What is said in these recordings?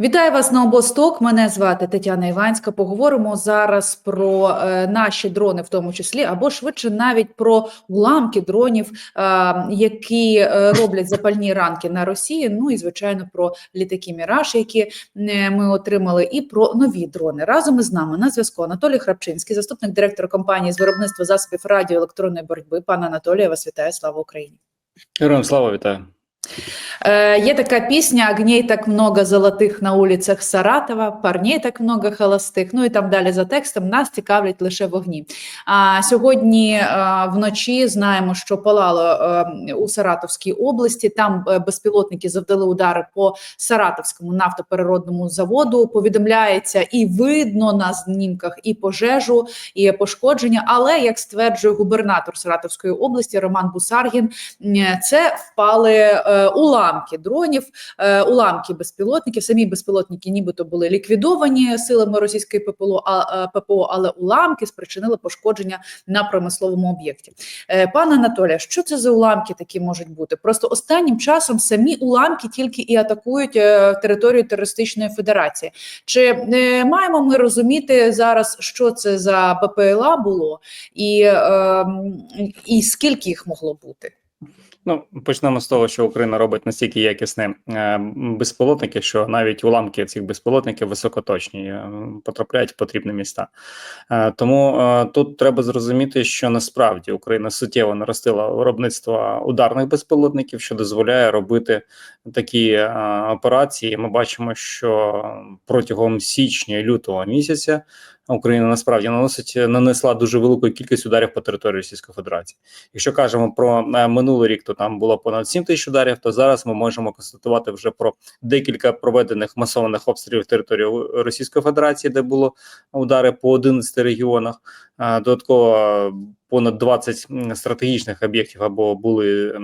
Вітаю вас на обосток. Мене звати Тетяна Іванська. Поговоримо зараз про е, наші дрони, в тому числі, або швидше навіть про уламки дронів, е, які е, роблять запальні ранки на Росії. Ну і звичайно про літаки Міраж, які е, ми отримали, і про нові дрони. Разом із нами на зв'язку Анатолій Храпчинський, заступник директора компанії з виробництва засобів радіоелектронної боротьби. Пане Анатолію, я вас вітаю. Слава Україні! Героям слава вітаю. Е, Є така пісня «Огней так много золотих на улицях Саратова, парней так много холостих». Ну і там далі за текстом нас цікавлять лише вогні. А сьогодні е, вночі знаємо, що палало е, у Саратовській області. Там е, безпілотники завдали удари по Саратовському нафтопереробному заводу. Повідомляється і видно на знімках і пожежу, і пошкодження. Але як стверджує губернатор Саратовської області Роман Бусаргін, це впали уламки дронів, е, уламки безпілотників. Самі безпілотники, нібито були ліквідовані силами російської ППО, е, ППО, але уламки спричинили пошкодження на промисловому об'єкті. Е, Пане Анатолія, що це за уламки такі можуть бути? Просто останнім часом самі уламки тільки і атакують е, територію терористичної федерації. Чи е, маємо ми розуміти зараз, що це за БПЛА було, і, е, і скільки їх могло бути? Ну почнемо з того, що Україна робить настільки якісні е, безпілотники, що навіть уламки цих безпілотників високоточні е, потрапляють в потрібні міста. Е, тому тут треба зрозуміти, що насправді Україна суттєво наростила виробництво ударних безпілотників, що дозволяє робити такі операції. Ми бачимо, що протягом січня і лютого місяця. Україна насправді наносить нанесла дуже велику кількість ударів по території Російської Федерації. Якщо кажемо про е, минулий рік, то там було понад 7 тисяч ударів. То зараз ми можемо констатувати вже про декілька проведених масованих обстрілів території Російської Федерації, де було удари по 11 регіонах. Е, Додатково понад 20 стратегічних об'єктів або були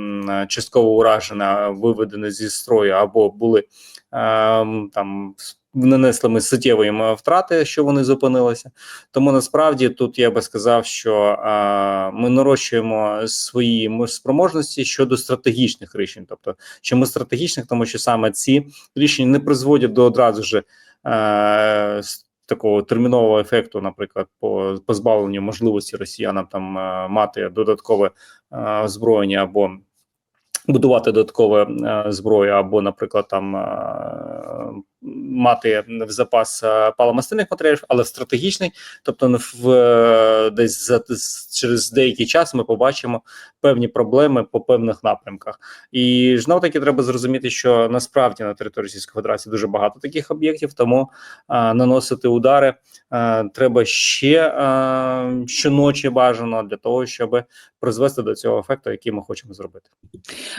частково уражені, виведені зі строю, або були ем, там нанесли ми суттєві втрати, що вони зупинилися. Тому насправді тут я би сказав, що е, ми нарощуємо свої спроможності щодо стратегічних рішень. Тобто, чому стратегічних, тому що саме ці рішення не призводять до одразу ж е, такого термінового ефекту, наприклад, по позбавленню можливості росіянам там е, мати додаткове е, або будувати додаткове е, зброю, або, наприклад, там е, мати в запас е, паливомастильних матеріалів, але стратегічний, тобто не в е, десь за через деякий час ми побачимо певні проблеми по певних напрямках. І знов таки треба зрозуміти, що насправді на території Російської Федерації дуже багато таких об'єктів, тому е, наносити удари е, треба ще е, щоночі бажано для того, щоб призвести до цього ефекту, який ми хочемо зробити.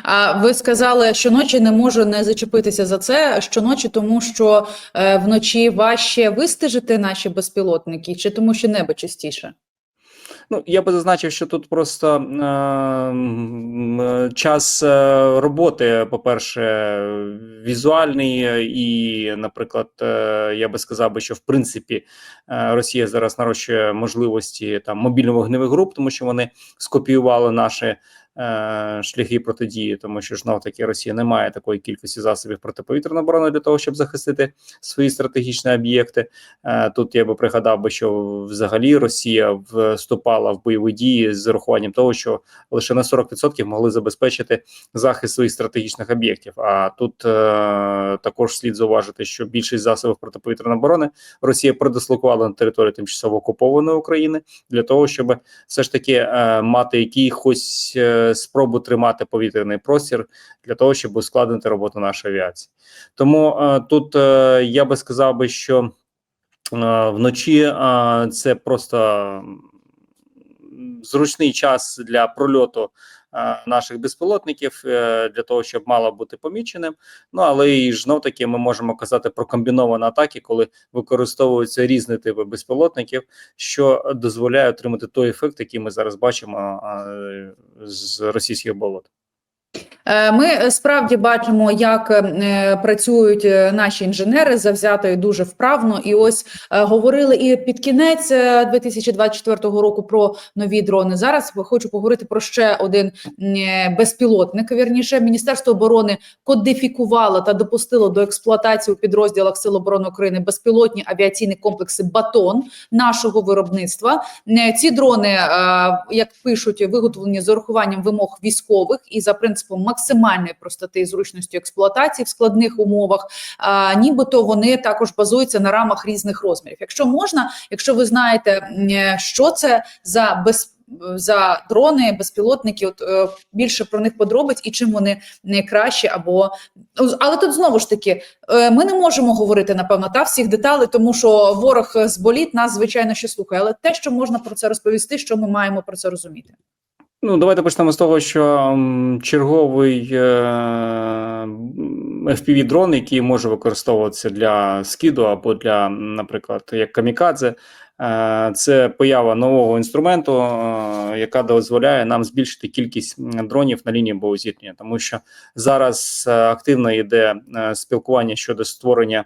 А ви сказали, що ночі не можу не зачепитися за це. Щоночі, тому що е, вночі важче вистежити наші безпілотники, чи тому, що небо чистіше? Ну, я би зазначив, що тут просто е, е, час е, роботи, по-перше, візуальний, і, наприклад, е, я би сказав би, що в принципі е, Росія зараз нарощує можливості там мобільно-вогневих груп, тому що вони скопіювали наші. Е, Шляхи протидії, тому що знов таки Росія не має такої кількості засобів протиповітряної оборони для того, щоб захистити свої стратегічні об'єкти. Е, Тут я би пригадав би, що взагалі Росія вступала в бойові дії з урахуванням того, що лише на 40% могли забезпечити захист своїх стратегічних об'єктів. А тут е, також слід зауважити, що більшість засобів протиповітряної оборони Росія предислокувала на територію тимчасово окупованої України для того, щоб все ж таки мати якихось е, спробу тримати повітряний простір для того, щоб ускладнити роботу нашої авіації. Тому е, тут е, я би сказав би, що е, вночі це просто зручний час для прольоту наших безпілотників е, для того, щоб мало бути поміченим. Ну але і знов таки ми можемо казати про комбіновані атаки, коли використовуються різні типи безпілотників, що дозволяє отримати той ефект, який ми зараз бачимо е, з російських болот. Е, Ми е, справді бачимо, як е, працюють наші інженери завзято і дуже вправно. І ось говорили і під кінець е, 2024 року про нові дрони. Зараз хочу поговорити про ще один безпілотник. Вірніше, Міністерство оборони кодифікувало та допустило до експлуатації у підрозділах Сил оборони України безпілотні авіаційні комплекси Батон нашого виробництва. Ці дрони, як пишуть, виготовлені з урахуванням вимог військових і за принципом максимальної простоти і зручності експлуатації в складних умовах. А, нібито вони також базуються на рамах різних розмірів. Якщо можна, якщо ви знаєте, е, що це за без за дрони, безпілотники, от е, більше про них подробиць і чим вони найкращі, або але тут знову ж таки е, ми не можемо говорити напевно та всіх деталей, тому що ворог з боліт нас звичайно ще слухає. Але те, що можна про це розповісти, що ми маємо про це розуміти. Ну, давайте почнемо з того, що черговий е, fpv дрон який може використовуватися для скиду або для, наприклад, як камікадзе, е, це поява нового інструменту, е, яка дозволяє нам збільшити кількість дронів на лінії боєзіткнення, тому що зараз активно йде спілкування щодо створення.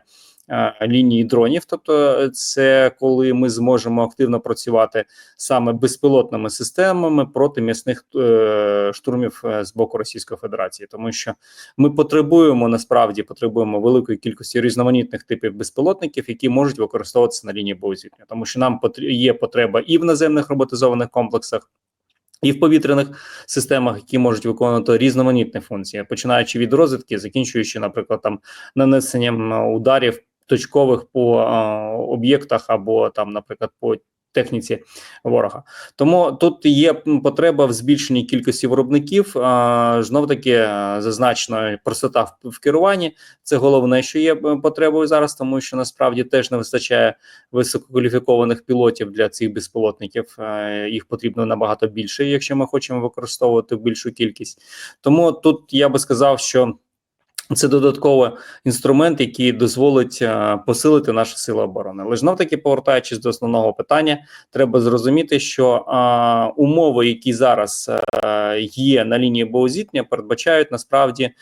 Е, Лінії дронів, тобто це коли ми зможемо активно працювати саме безпілотними системами проти м'ясних е, штурмів е, з боку Російської Федерації, тому що ми потребуємо насправді потребуємо великої кількості різноманітних типів безпілотників, які можуть використовуватися на лінії боєзіткнення, тому що нам є потреба і в наземних роботизованих комплексах. І в повітряних системах, які можуть виконувати різноманітні функції, починаючи від розвідки, закінчуючи, наприклад, там нанесенням е, ударів точкових по об'єктах або там, наприклад, по техніці ворога. Тому тут є потреба в збільшенні кількості виробників. Знов таки е, зазначено простота в, в керуванні. Це головне, що є е, потребою зараз, тому що насправді теж не вистачає висококваліфікованих пілотів для цих безпілотників. Е, Їх потрібно набагато більше, якщо ми хочемо використовувати більшу кількість. Тому тут я би сказав, що. Це додатковий інструмент, який дозволить е, посилити наші сили оборони. Але знов таки, повертаючись до основного питання, треба зрозуміти, що е, умови, які зараз е, є на лінії боєзіткнення, передбачають насправді е,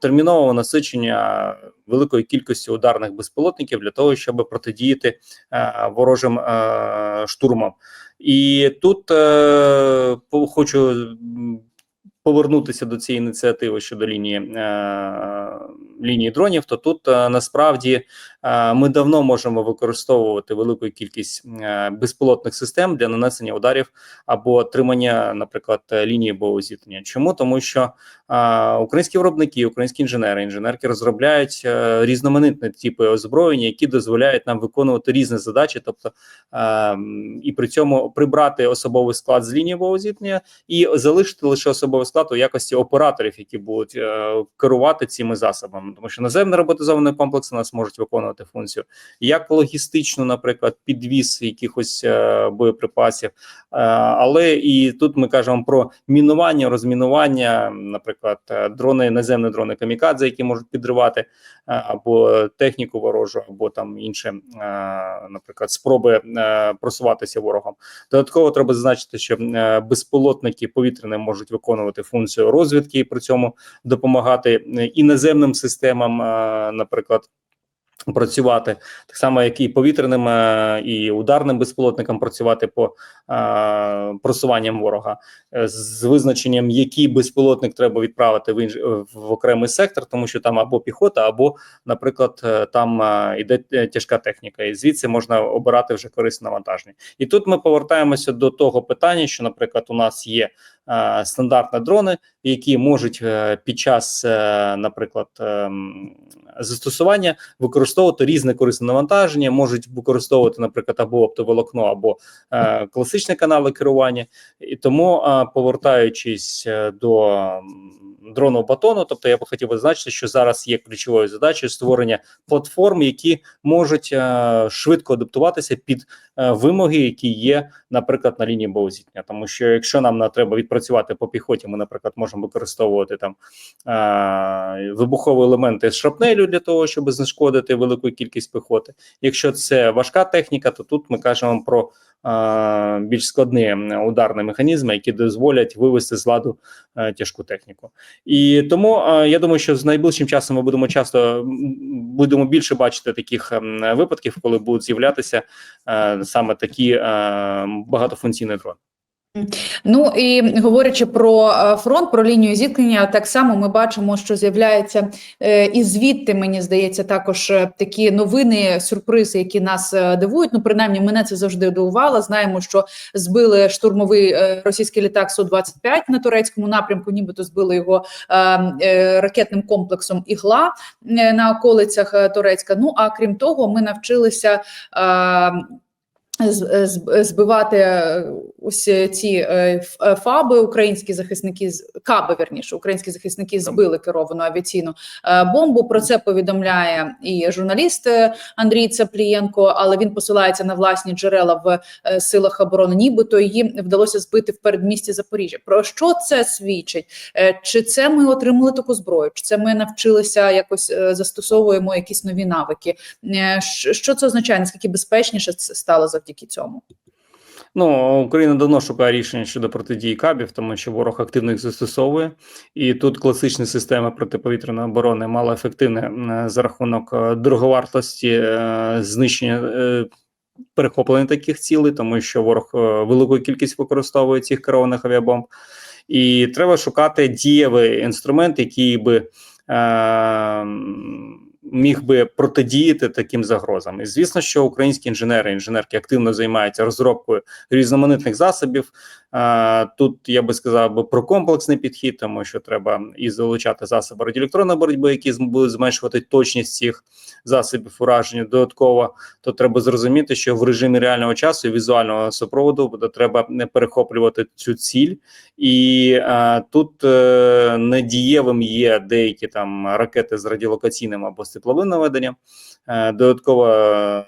термінового насичення великої кількості ударних безпілотників для того, щоб протидіяти е, ворожим е, штурмам. І тут е, хочу. Повернутися до цієї ініціативи щодо лінії е, лінії дронів, то тут е, насправді е, ми давно можемо використовувати велику кількість е, безпілотних систем для нанесення ударів або отримання, наприклад, лінії боєзіткнення. Чому тому, що українські виробники, українські інженери, інженерки розробляють різноманітні типи озброєння, які дозволяють нам виконувати різні задачі, тобто і при цьому прибрати особовий склад з лінії боєзіткнення і залишити лише особовий склад у якості операторів, які будуть керувати цими засобами, тому що наземні роботизовані комплекси у нас можуть виконувати функцію як логістичну, наприклад, підвіз якихось е, боєприпасів, е, але і тут ми кажемо про мінування, розмінування, наприклад, е, дрони, наземні дрони камікадзе, які можуть підривати е, або техніку ворожу, або там інше, е, наприклад, спроби е, просуватися ворогом. Додатково треба зазначити, що е, безпілотники повітряні можуть виконувати функцію розвідки і при цьому допомагати е, і наземним системам, е, наприклад. Працювати так само, як і повітряним е, і ударним безпілотникам працювати по е, просуванням ворога з визначенням, який безпілотник треба відправити в інж... в окремий сектор, тому що там або піхота, або, наприклад, там іде тяжка техніка, і звідси можна обирати вже корисне навантаження. І тут ми повертаємося до того питання, що, наприклад, у нас є стандартні дрони, які можуть е, під час, е, наприклад, ем, застосування використовувати різне корисне навантаження, можуть використовувати, наприклад, або оптоволокно, або е, класичні канали керування. І тому, е, повертаючись е, до дрону батону, тобто я б хотів зазначити, що зараз є ключовою задачею створення платформ, які можуть е, швидко адаптуватися під е, вимоги, які є, наприклад, на лінії боєзіткнення. Тому що якщо нам на треба відпрацювати по піхоті, ми, наприклад, можемо використовувати там е, вибухові елементи з шрапнелю для того, щоб знешкодити велику кількість піхоти. Якщо це важка техніка, то тут ми кажемо про більш складні ударні механізми, які дозволять вивести з ладу е, тяжку техніку. І тому е, я думаю, що з найближчим часом ми будемо часто будемо більше бачити таких випадків, коли будуть з'являтися е, саме такі багатофункційні дрони. Ну і говорячи про е, фронт, про лінію зіткнення, так само ми бачимо, що з'являється е, і звідти, мені здається, також е, такі новини, сюрпризи, які нас дивують. Ну, принаймні, мене це завжди дивувало. Знаємо, що збили штурмовий російський літак Су 25 на турецькому напрямку, нібито збили його е, е, ракетним комплексом ігла на околицях Турецька. Ну а крім того, ми навчилися. Збивати е, ось ці е, ф- е, фаби, українські захисники з каби, верніше, українські захисники збили керовану авіаційну бомбу. Про це повідомляє і журналіст Андрій Цаплієнко, але він посилається на власні джерела в силах оборони. Нібито її вдалося збити в передмісті Запоріжжя. Про що це свідчить? Чи це ми отримали таку зброю? Чи це ми навчилися якось застосовуємо якісь нові навики? Що це означає? Наскільки безпечніше це стало завдяки цьому? Ну, Україна давно шукає рішення щодо протидії кабів, тому що ворог активно їх застосовує, і тут класична система протиповітряної оборони мала ефективне за рахунок е, дороговартості е, знищення е, перехоплення таких цілей, тому що ворог велику кількість використовує цих керованих авіабомб. І треба шукати дієвий інструмент, який би міг би протидіяти таким загрозам. І звісно, що українські інженери, інженерки активно займаються розробкою різноманітних засобів. Тут я би сказав би про комплексний підхід, тому що треба і залучати засоби радіоелектронної боротьби, які будуть зменшувати точність цих засобів ураження. Додатково то треба зрозуміти, що в режимі реального часу і візуального супроводу буде треба не перехоплювати цю ціль, і е, тут е, недієвим є деякі там ракети з радіолокаційним або з тепловим наведенням. Е, додатково е,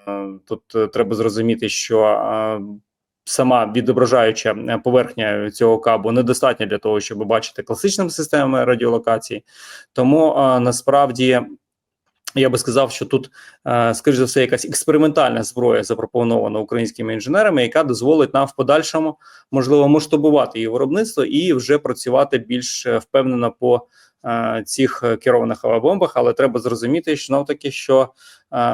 тут е, треба зрозуміти, що е, сама відображаюча е, поверхня цього кабу недостатня для того, щоб бачити класичними системами радіолокації. Тому е, насправді. Я би сказав, що тут, е, скоріш за все, якась експериментальна зброя запропонована українськими інженерами, яка дозволить нам в подальшому можливо масштабувати її виробництво і вже працювати більш впевнено по цих керованих авіабомбах. Але треба зрозуміти, що знов таки, що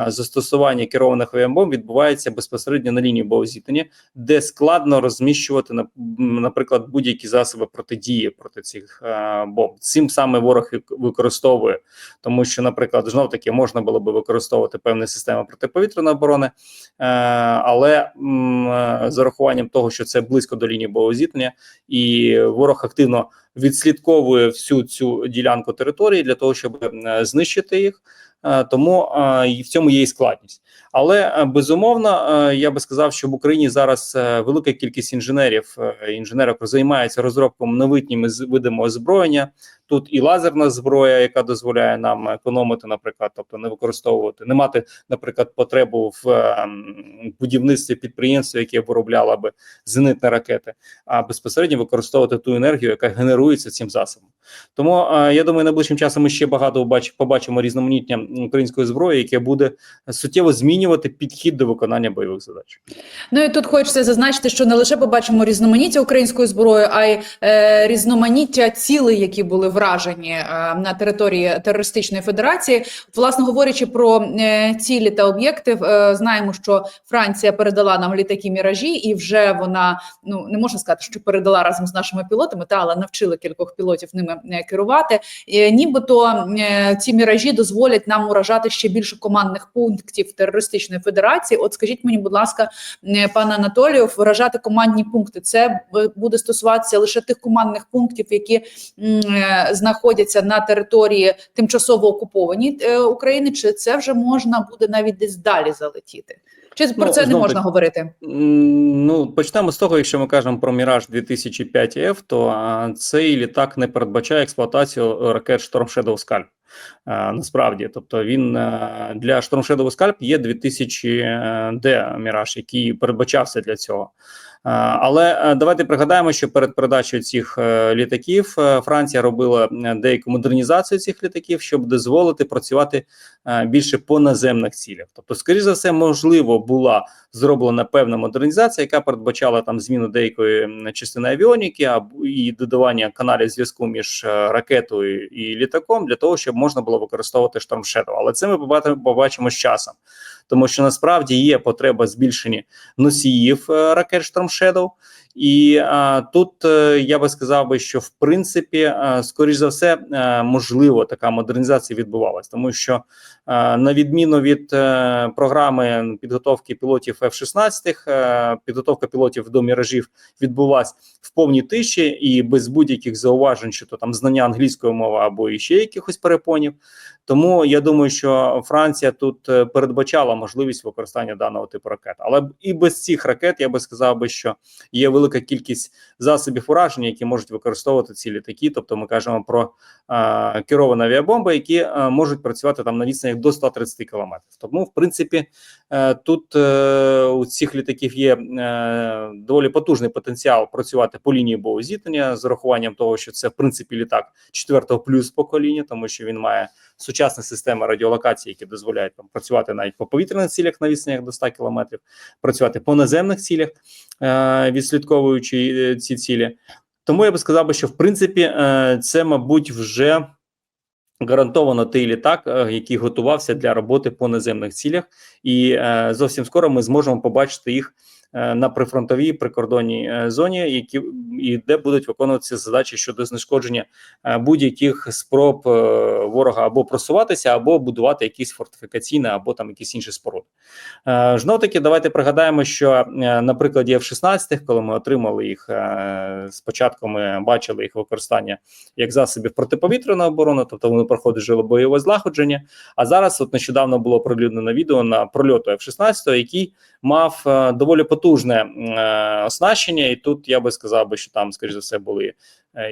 застосування керованих авіабомб відбувається безпосередньо на лінії боєзіткнення, де складно розміщувати наприклад будь-які засоби протидії проти цих е, бомб. Цим саме ворог використовує, тому що, наприклад, знов таки можна було би використовувати певні системи протиповітряної оборони, е, але е, з урахуванням того, що це близько до лінії боєзіткнення, і ворог активно відслідковує всю цю ділянку території для того, щоб е, знищити їх. Е, Тому е, і в цьому є і складність. Але е, безумовно, е, я би сказав, що в Україні зараз е, велика кількість інженерів, інженерок займаються розробком новітніми видами озброєння. Тут і лазерна зброя, яка дозволяє нам економити, наприклад, тобто не використовувати, не мати, наприклад, потребу в будівництві підприємства, яке виробляло би зенитні ракети, а безпосередньо використовувати ту енергію, яка генерується цим засобом. Тому я думаю, найближчим часом ми ще багато побач- побачимо різноманіття української зброї, яке буде суттєво змінювати підхід до виконання бойових задач. Ну і тут хочеться зазначити, що не лише побачимо різноманіття української зброї, а й е, різноманіття цілей, які були вражені е, на території терористичної федерації. Власне говорячи про е, цілі та об'єкти, е, знаємо, що Франція передала нам літаки міражі, і вже вона ну не можна сказати, що передала разом з нашими пілотами, та але навчили кількох пілотів ними е, керувати. І, нібито е, ці міражі дозволять нам уражати ще більше командних пунктів терористичної федерації. От скажіть мені, будь ласка, е, пане Анатолію, вражати командні пункти. Це буде стосуватися лише тих командних пунктів, які е, знаходяться на території тимчасово окупованій е, України. Чи це вже можна буде навіть десь далі залетіти? Чи про Ну, це не можна так, говорити? Ну, почнемо з того, якщо ми кажемо про Міраж 2005 F, то а, цей літак не передбачає експлуатацію ракет Storm Shadow Scalp. Е, насправді, тобто він е, для Storm Shadow Scalp є 2000 D Міраж, який передбачався для цього. Е, Але е, давайте пригадаємо, що перед передачею цих е, літаків Франція робила деяку модернізацію цих літаків, щоб дозволити працювати більше по наземних цілях. Тобто, скоріш за все, можливо, була зроблена певна модернізація, яка передбачала там зміну деякої частини авіоніки або і додавання каналів зв'язку між ракетою і літаком для того, щоб можна було використовувати Storm Але це ми побачимо з часом, тому що насправді є потреба збільшення носіїв е, ракет Shadow. І а, тут е, я би сказав би, що в принципі, е, скоріш за все, е, можливо, така модернізація відбувалась, тому що е, на відміну від е, програми підготовки пілотів F-16, е, підготовка пілотів до міражів відбулась в повній тиші і без будь-яких зауважень, що то там знання англійської мови або іще якихось перепонів. Тому я думаю, що Франція тут е, передбачала можливість використання даного типу ракет. Але і без цих ракет я би сказав би, що є велика кількість засобів ураження, які можуть використовувати ці літаки. Тобто, ми кажемо про е, керовані авіабомби, які е, можуть працювати там на відстанях до 130 кілометрів. Тому, в принципі, тут е, у цих літаків є е, доволі потужний потенціал працювати по лінії боєзіткнення з урахуванням того, що це в принципі літак четвертого плюс покоління, тому що він має сучасні системи радіолокації, які дозволяють там працювати навіть по повітряних цілях на відстанях до 100 кілометрів, працювати по наземних цілях, е, відслідковуючи е, ці цілі. Тому я би сказав що в принципі е, це, мабуть, вже гарантовано той літак, е, який готувався для роботи по наземних цілях, і е, зовсім скоро ми зможемо побачити їх на прифронтовій прикордонній е, зоні, які і де будуть виконуватися задачі щодо знешкодження е, будь-яких спроб е, ворога або просуватися, або будувати якісь фортифікаційні, або там якісь інші споруди. Е, Знов таки, давайте пригадаємо, що е, на прикладі F-16, коли ми отримали їх е, спочатку, ми бачили їх використання як засобів протиповітряної оборони, тобто вони проходили бойове злагодження. А зараз, от нещодавно було прилюднено відео на прольоту F-16, який мав е, доволі потужне е, оснащення, і тут я би сказав би, що там, скоріш за все, були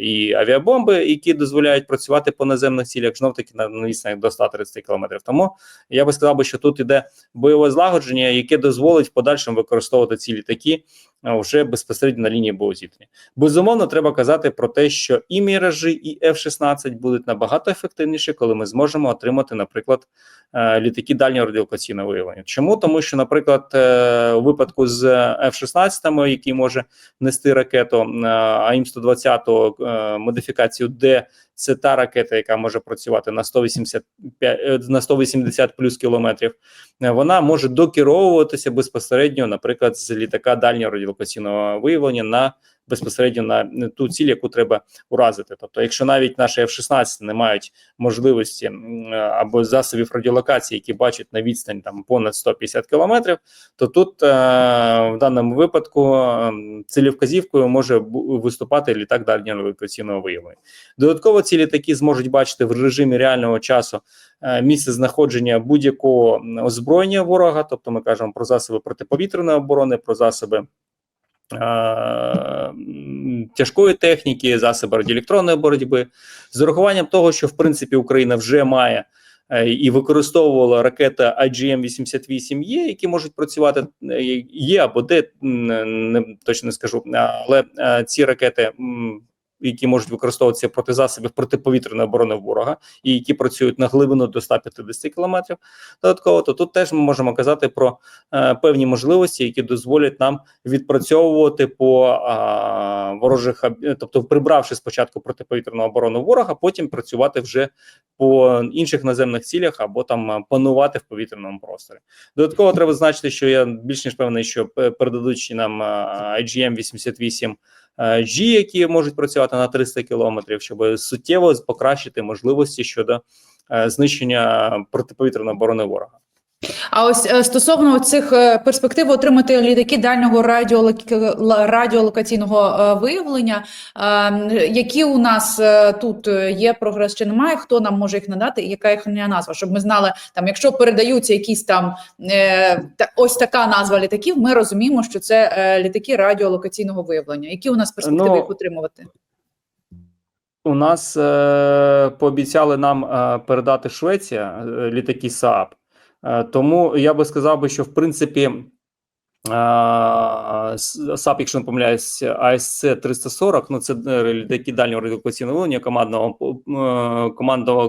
і авіабомби, які дозволяють працювати по наземних цілях, знов таки на на відстанях до 130 кілометрів. Тому я би сказав що тут іде бойове злагодження, яке дозволить в подальшому використовувати ці літаки е, вже безпосередньо на лінії боєзіткнення. Безумовно, треба казати про те, що і міражі, і F-16 будуть набагато ефективніші, коли ми зможемо отримати, наприклад, е, літаки дальнього радіолокаційного виявлення. Чому? Тому що, наприклад, е, у випадку з F-16, який може нести ракету е, АІМ 120 е, модифікацію Д, це та ракета, яка може працювати на 185, е, на 180 плюс кілометрів. Е, Вона може докеровуватися безпосередньо, наприклад, з літака дальнього радіолокаційного виявлення на безпосередньо на ту ціль, яку треба уразити. Тобто, якщо навіть наші F-16 не мають можливості е, або засобів радіолокації, які бачать на відстань там понад 150 кілометрів, то тут е, в даному випадку е, цілівказівкою може виступати літак дальнього радіолокаційного виявлення. Додатково ці літаки зможуть бачити в режимі реального часу е, місце знаходження будь-якого озброєння ворога, тобто ми кажемо про засоби протиповітряної оборони, про засоби. е, Тяжкої техніки, засоби радіоелектронної боротьби, з урахуванням того, що в принципі Україна вже має е, і використовувала ракети IGM-88 є, які можуть працювати є або де не точно не скажу, але ці ракети. Які можуть використовуватися проти засобів протиповітряної оборони ворога, і які працюють на глибину до 150 кілометрів. Додатково, то тут теж ми можемо казати про е, певні можливості, які дозволять нам відпрацьовувати по а, ворожих, тобто прибравши спочатку протиповітряну оборону ворога, потім працювати вже по інших наземних цілях або там панувати в повітряному просторі. Додатково треба зазначити, що я більш ніж певний, що пе- передадучи нам IGM 88 G, які можуть працювати на 300 кілометрів, щоб суттєво покращити можливості щодо е, знищення протиповітряної оборони ворога. А ось е, стосовно цих е, перспектив отримати літаки дальнього радіолокаційного е, виявлення, е, які у нас тут є прогрес чи немає, хто нам може їх надати, і яка їхня назва, щоб ми знали, там, якщо передаються якісь там ось така назва літаків, ми розуміємо, що це літаки радіолокаційного виявлення. Які у нас перспективи Ну, їх отримувати? У нас е, пообіцяли нам е, передати Швеція е, літаки СААП. Е, тому я би сказав би, що в принципі е, САП, якщо не помиляюсь, АСЦ 340, ну це е, літаки дальнього радіолокаційного виявлення командного командного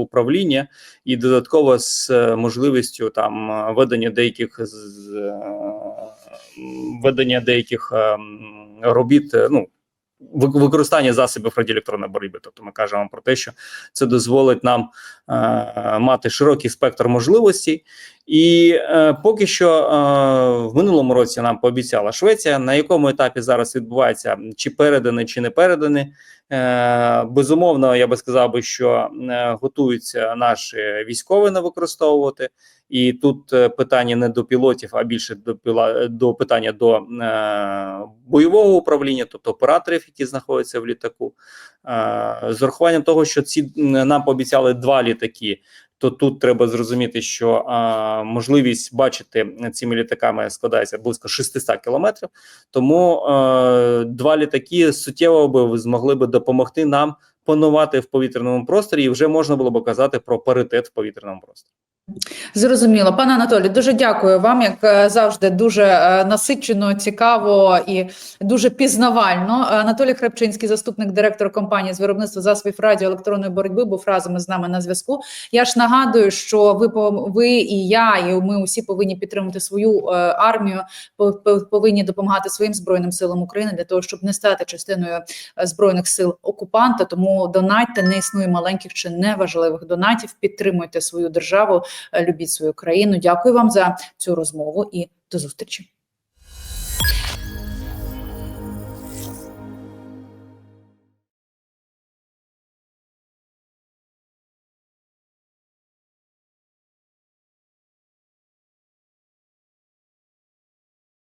управління, і додатково з можливістю там ведення деяких з ведення деяких робіт. Ну використання засобів радіоелектронної боротьби. Тобто ми кажемо про те, що це дозволить нам е, мати широкий спектр можливостей. І е, поки що е, в минулому році нам пообіцяла Швеція, на якому етапі зараз відбувається, чи передані, чи не передані. Е, безумовно, я би сказав би, що е, готуються наші військові не використовувати. І тут е, питання не до пілотів, а більше до піла до питання до бойового управління, тобто операторів, які знаходяться в літаку. З урахуванням того, що ці нам пообіцяли два літаки. То тут треба зрозуміти, що а, можливість бачити цими літаками складається близько 600 кілометрів. Тому а, два літаки суттєво би змогли би допомогти нам панувати в повітряному просторі, і вже можна було б казати про паритет в повітряному просторі. Зрозуміло, пане Анатолій, дуже дякую вам, як е, завжди, дуже е, насичено, цікаво і дуже пізнавально. Анатолій Храпчинський, заступник директора компанії з виробництва засобів радіоелектронної боротьби, був разом із нами на зв'язку. Я ж нагадую, що ви ви і я, і ми усі повинні підтримати свою е, армію, по- по- повинні допомагати своїм збройним силам України для того, щоб не стати частиною збройних сил окупанта. Тому донатьте, не існує маленьких чи неважливих донатів. Підтримуйте свою державу, любіть свою країну. Дякую вам за цю розмову і до зустрічі.